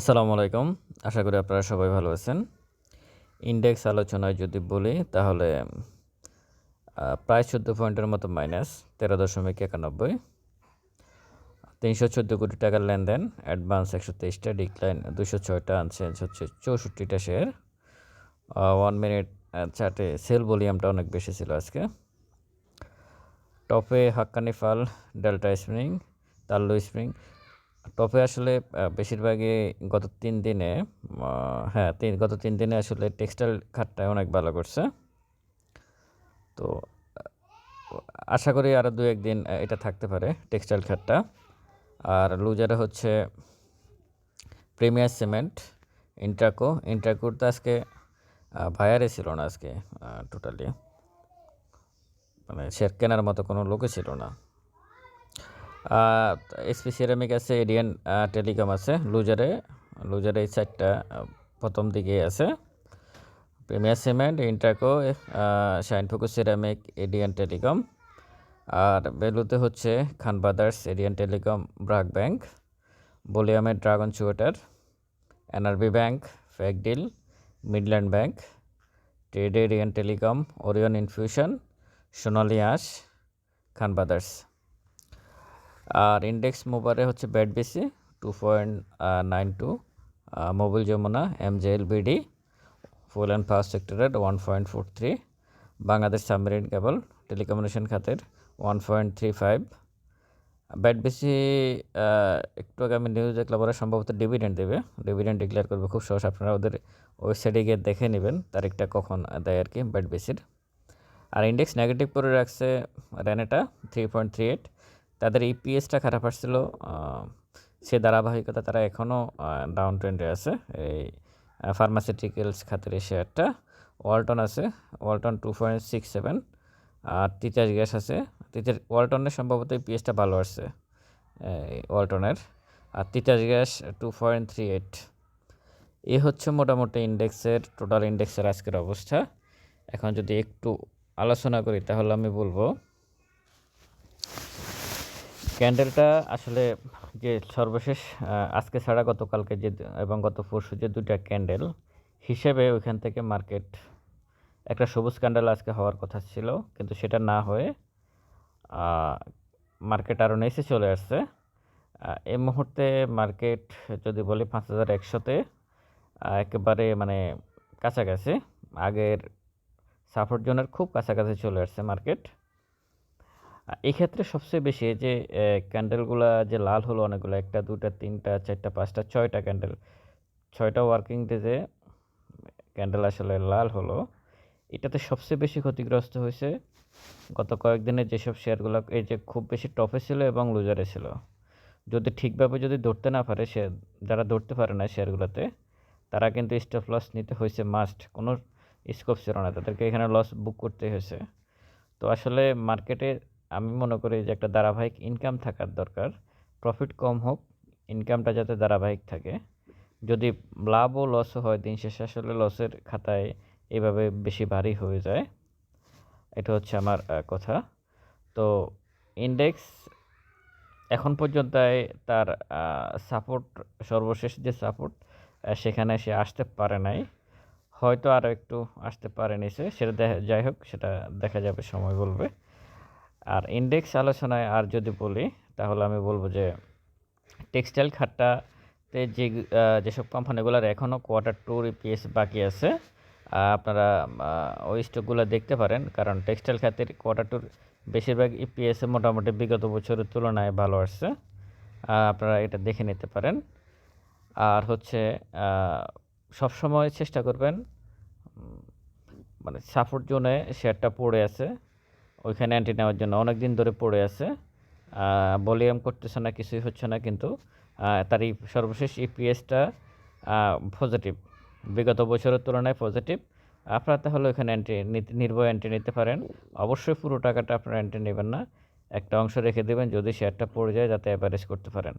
আসসালামু আলাইকুম। আশা করি আপনারা সবাই ভালো আছেন। ইন্ডেক্স আলোচনায় যদি বলি, তাহলে প্রায় চোদ্দ পয়েন্টের মতো মাইনাস, তেরো দশমিক একানব্বই। তিনশো চোদ্দ কোটি টাকার লেনদেন, অ্যাডভান্স একশো তেইশটা, ডিক্লাইন দুশো ছয়টা, আনচেঞ্জ হচ্ছে চৌষট্টিটা শেয়ার। ওয়ান মিনিট চার্টে সেল ভলিউমটা অনেক বেশি ছিল আজকে। টপে হাক্কানি ফাল ডেল্টা স্প্রিং তাল্লু স্প্রিং টপে আসলে বেশিরভাগই গত তিন দিনে হ্যাঁ তিন, গত তিন দিনে আসলে টেক্সটাইল খাতটা অনেক ভালো করছে। তো আশা করি আরও দু একদিন এটা থাকতে পারে টেক্সটাইল খাতটা। আর লুজারে হচ্ছে প্রিমিয়ার সিমেন্ট, ইন্ট্রাকো। ইন্ট্রাকোর তো আজকে ভায়ারে ছিল না আজকে টোটালি মানে শেয়ার কেনার মতো কোনো লোকই ছিল না। এসপি সিরামিক আছে এডিয়ান টেলিকম আছে লুজারে লুজারে এই সাইডটা প্রথম দিকে আছে। Premier cement ইন্টারকো shine ফোকুস ceramic এডিয়ান telecom আর বেলুতে হচ্ছে Khan brothers ADN telecom BRAC bank বলিয়ামের dragon চুয়েটার NRB bank ফ্যাক ডিল Midland bank trade ADN telecom Orion infusion Sonali Aansh Khan brothers আর ইন্ডেক্স মোবারে হচ্ছে ব্যাট বেশি two point nine two Mobil Jamuna MJL BD full and fast সেক্টরের one point four three Bangladesh submarine cable telecommunication খাতের one point three five bat বেশি একটু আগে আমি নিউজ দেখলাম, ওরা সম্ভবত ডিভিডেন্ড দেবে। ডিভিডেন্ড ডিক্লেয়ার করবে খুব সহজ, আপনারা ওদের ওয়েবসাইটে গিয়ে দেখে নেবেন, তারিখটা কখন দেয় আর কি ব্যাট বেশির আর ইন্ডেক্স নেগেটিভ করে রাখছে Renata three point three eight তাদের ইপিএসটা খারাপ আসছিল সে ধারাবাহিকতা তারা এখনও ডাউন ট্রেন্ডে আছে। এই ফার্মাসিউটিক্যালস খাতের এই শেয়ারটা, ওয়ালটন আছে, Walton two point six seven আর তিতাস গ্যাস আছে। তিতাস ওয়ালটনের সম্ভবত ইপিএসটা ভালো আসছে, এই ওয়ালটনের। আর Titas gas two point three eight এ হচ্ছে মোটামুটি ইন্ডেক্সের টোটাল ইন্ডেক্সের আজকের অবস্থা। এখন যদি একটু আলোচনা করি, তাহলে আমি বলব ক্যান্ডেলটা আসলে যে সর্বশেষ আজকে ছাড়া গতকালকে যে এবং গত পরশু যে দুইটা ক্যান্ডেল, হিসেবে ওইখান থেকে মার্কেট, একটা সবুজ ক্যান্ডেল আজকে হওয়ার কথা ছিল, কিন্তু সেটা না হয়ে মার্কেট আরও নিচে চলে আসছে। এই মুহূর্তে মার্কেট যদি বলি পাঁচ হাজার একশোতে একেবারে মানে কাছাকাছি, আগের সাপোর্ট জোনের খুব কাছাকাছি চলে আসছে মার্কেট। আহ, এই ক্ষেত্রে সবচেয়ে বেশি যে ক্যান্ডেলগুলা যে লাল হলো অনেকগুলো একটা দুটা তিনটা চারটা পাঁচটা ছয়টা ক্যান্ডেল ছয়টা ওয়ার্কিং ডেজে ক্যান্ডেল আসলে লাল হলো এটাতে সবচেয়ে বেশি ক্ষতিগ্রস্ত হয়েছে গত কয়েকদিনে যেসব শেয়ারগুলো এই যে খুব বেশি টপে ছিল এবং লুজারে ছিল। যদি ঠিকভাবে যদি ধরতে না পারে সে যারা ধরতে পারে না শেয়ারগুলোতে তারা কিন্তু স্টপ লস নিতে হয়েছে মাস্ট কোনো স্কোপ ছিল না তাদেরকে এখানে লস বুক করতে হয়েছে। তো আসলে মার্কেটে আমি মনে করি যে একটা ধারাবাহিক ইনকাম থাকার দরকার। প্রফিট কম হোক ইনকামটা যাতে ধারাবাহিক থাকে। যদি লাভ ও লসও হয়, দিন শেষে আসলে লসের খাতায় এভাবে বেশি ভারী হয়ে যায়। এটা হচ্ছে আমার কথা। তো ইন্ডেক্স এখন পর্যন্ত তার সাপোর্ট সর্বশেষ যে সাপোর্ট সেখানে সে আসতে পারে নাই। হয়তো আরও একটু আসতে পারে নিচে, সেটা যাই হোক, সেটা দেখা যাবে, সময় বলবে। আর ইন্ডেক্স আলোচনায় আর যদি বলি, তাহলে আমি বলব যে টেক্সটাইল খাতটাতে যে যেসব কোম্পানিগুলোর এখনও কোয়ার্টার টুর ইপিএস বাকি আছে আপনারা ওই স্টকগুলো দেখতে পারেন। কারণ টেক্সটাইল খাতের কোয়ার্টার টুর বেশিরভাগ ইপিএসে মোটামুটি বিগত বছরের তুলনায় ভালো আসছে। আপনারা এটা দেখে নিতে পারেন। আর হচ্ছে সবসময় চেষ্টা করবেন মানে সাপোর্ট জোনে শেয়ারটা পড়ে আছে। ওইখানে অ্যান্টি নেওয়ার জন্য। অনেক দিন ধরে পড়ে আছে। ভলিউম করতেছে না, কিছুই হচ্ছে না কিন্তু তার এই সর্বশেষ ইপিএসটা পজিটিভ বিগত বছরের তুলনায় পজিটিভ আপনারা তাহলে ওইখানে এন্ট্রি নির্ভয় এন্ট্রি নিতে পারেন। অবশ্যই পুরো টাকাটা আপনারা অ্যান্টি নেবেন না। একটা অংশ রেখে দেবেন, যদি শেয়ারটা পড়ে যায় যাতে অ্যাভারেজ করতে পারেন।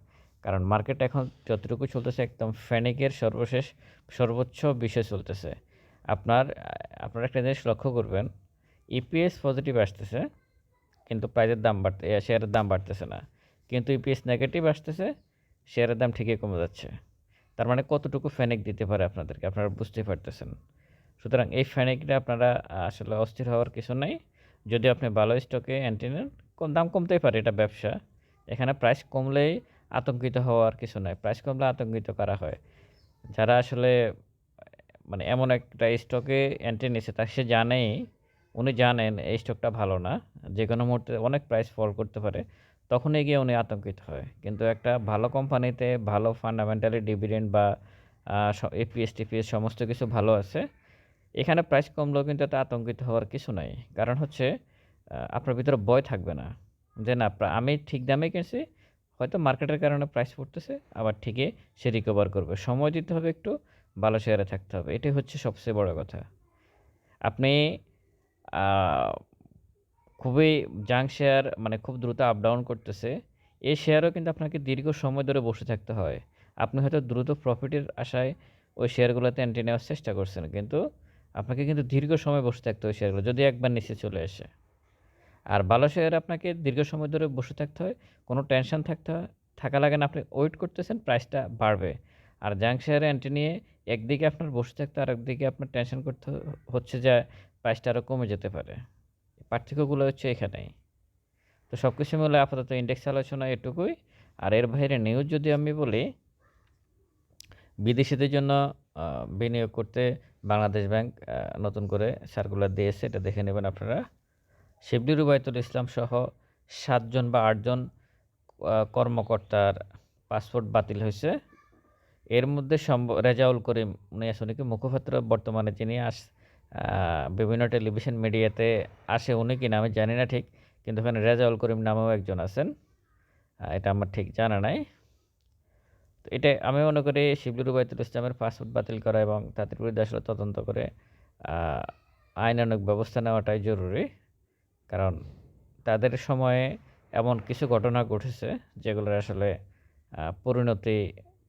কারণ মার্কেট এখন যতটুকু চলতেছে, একদম ফ্যানিকের সর্বশেষ সর্বোচ্চ বিষয় চলতেছে। আপনার আপনার একটা জিনিস লক্ষ্য করবেন ইপিএস পজিটিভ আসতেছে, কিন্তু প্রাইজের দাম বাড়তে শেয়ারের দাম বাড়তেছে না। কিন্তু ইপিএস নেগেটিভ আসতেছে শেয়ারের দাম ঠিকই কমে যাচ্ছে। তার মানে কতটুকু ফেনেক দিতে পারে আপনাদেরকে, আপনারা বুঝতে পারতেছেন। সুতরাং এই ফেনেকটা আপনারা আসলে অস্থির হওয়ার কিছু নাই। যদি আপনি ভালো স্টকে অ্যান্টি নেন, কম, দাম কমতেই পারে এটা ব্যবসা। এখানে প্রাইস কমলেই আতঙ্কিত হওয়ার কিছু নাই। প্রাইস কমলে আতঙ্কিত করা হয়? যারা আসলে মানে এমন একটা স্টকে এন্ট্রি নিছে, তা সে জানেই উনি জানেন এই স্টকটা ভালো না যে কোনো মুহূর্তে অনেক প্রাইস ফল করতে পারে, তখনই গিয়ে উনি আতঙ্কিত হয়। কিন্তু একটা ভালো কোম্পানিতে ভালো ফান্ডামেন্টালি ডিভিডেন্ড বা এপিএস টিপিএস সমস্ত কিছু ভালো আছে, এখানে প্রাইস কমলেও কিন্তু এত আতঙ্কিত হওয়ার কিছু নাই। কারণ হচ্ছে আপনার ভিতরে ভয় থাকবে না। যে না আমি ঠিক দামে কিনছি, হয়তো মার্কেটের কারণে প্রাইস পড়তেছে, আবার ঠিকই সে রিকভার করবে। সময় দিতে হবে একটু, ভালো শেয়ারে থাকতে হবে। এটাই হচ্ছে সবচেয়ে বড় কথা। আপনি খুবই জাং শেয়ার মানে খুব দ্রুত আপ ডাউন করতেছে। এই শেয়ারও কিন্তু আপনাকে দীর্ঘ সময় ধরে বসে থাকতে হয়। আপনি হয়তো দ্রুত প্রফিটের আশায় ওই শেয়ারগুলোতে এন্ট্রি নেওয়ার চেষ্টা করছেন, কিন্তু আপনাকে কিন্তু দীর্ঘ সময় বসে থাকতে হয় শেয়ারগুলো যদি একবার নিচে চলে আসে। আর ভালো শেয়ার আপনাকে দীর্ঘ সময় ধরে বসে থাকতে হয়, কোনো টেনশন থাকতে হয়, থাকা লাগে না, আপনি ওয়েট করতেছেন প্রাইসটা বাড়বে। আর জাং শেয়ারে এন্ট্রি নিয়ে একদিকে আপনার বসে থাকতে আর একদিকে আপনার টেনশন করতে হচ্ছে যে প্রাইসটা আরও কমে যেতে পারে। পার্থক্যগুলো হচ্ছে এখানেই। তো সব কিছু মিলে আপাতত ইন্ডেক্স আলোচনা এটুকুই। আর এর বাইরে নিউজ যদি আমি বলি, বিদেশিদের জন্য বিনিয়োগ করতে বাংলাদেশ ব্যাংক নতুন করে সার্কুলার দিয়েছে, এটা দেখে নেবেন আপনারা। শিবলি, রুবায়তুল ইসলাম সহ সাতজন বা আটজন কর্মকর্তার পাসপোর্ট বাতিল হয়েছে। এর মধ্যে রেজাউল করিম, উনি আসলে কি মুখপাত্র, বর্তমানে যিনি আস বিভিন্ন টেলিভিশন মিডিয়াতে আসে উনি কি নামে জানি না ঠিক, কিন্তু ওখানে রেজাউল করিম নামেও একজন আছেন। এটা আমার ঠিক জানা নাই। তো এটা আমি মনে করি শিবলুর রুবায়তুল ইসলামের পাসপোর্ট বাতিল করা এবং তাদের বিরুদ্ধে আসলে তদন্ত করে আইনানুক ব্যবস্থা নেওয়াটাই জরুরি। কারণ তাদের সময়ে এমন কিছু ঘটনা ঘটেছে যেগুলোর আসলে পরিণতি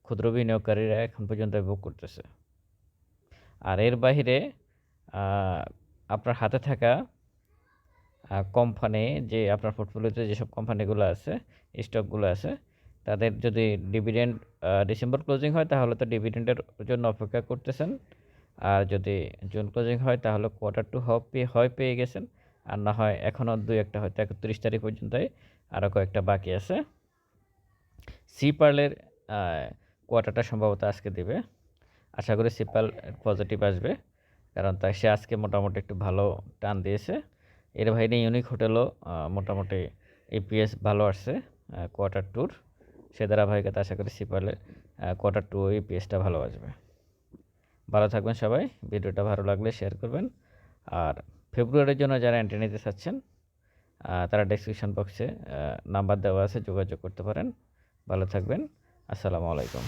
ক্ষুদ্র বিনিয়োগকারীরা এখন পর্যন্ত ভোগ করতেছে। আর এর বাহিরে আপনার হাতে থাকা কোম্পানি যে আপনার পোর্টফোলিওতে যেসব কোম্পানিগুলো আছে স্টকগুলো আছে, তাদের যদি ডিভিডেন্ড ডিসেম্বর ক্লোজিং হয়, তাহলে তো ডিভিডেন্ডের জন্য অপেক্ষা করতেছেন। আর যদি জুন ক্লোজিং হয়, তাহলে কোয়ার্টার টু হব পেয়ে হয় পেয়ে গেছেন। আর না হয় এখনও দুই একটা হয়তো একত্রিশ তারিখ পর্যন্তই আরও কয়েকটা বাকি আছে। সি পার্লের কোয়ার্টারটা সম্ভবত আজকে দিবে। আশা করি সিপাল পজিটিভ আসবে। কারণ তাই সে আজকে মোটামুটি একটু ভালো টান দিয়েছে। এর বাইরে ইউনিক হোটেলও মোটামুটি এপিএস ভালো আসছে কোয়ার্টার টুর সে ধারাবাহিকতা আশা করি সিপালের কোয়ার্টার টু ইপিএসটা ভালো আসবে ভালো থাকবেন সবাই, ভিডিওটা ভালো লাগলে শেয়ার করবেন। আর ফেব্রুয়ারির জন্য যারা এন্ট্রি নিতে চাচ্ছেন তারা ডেসক্রিপশন বক্সে নাম্বার দেওয়া আছে, যোগাযোগ করতে পারেন। ভালো থাকবেন, আসসালামু আলাইকুম।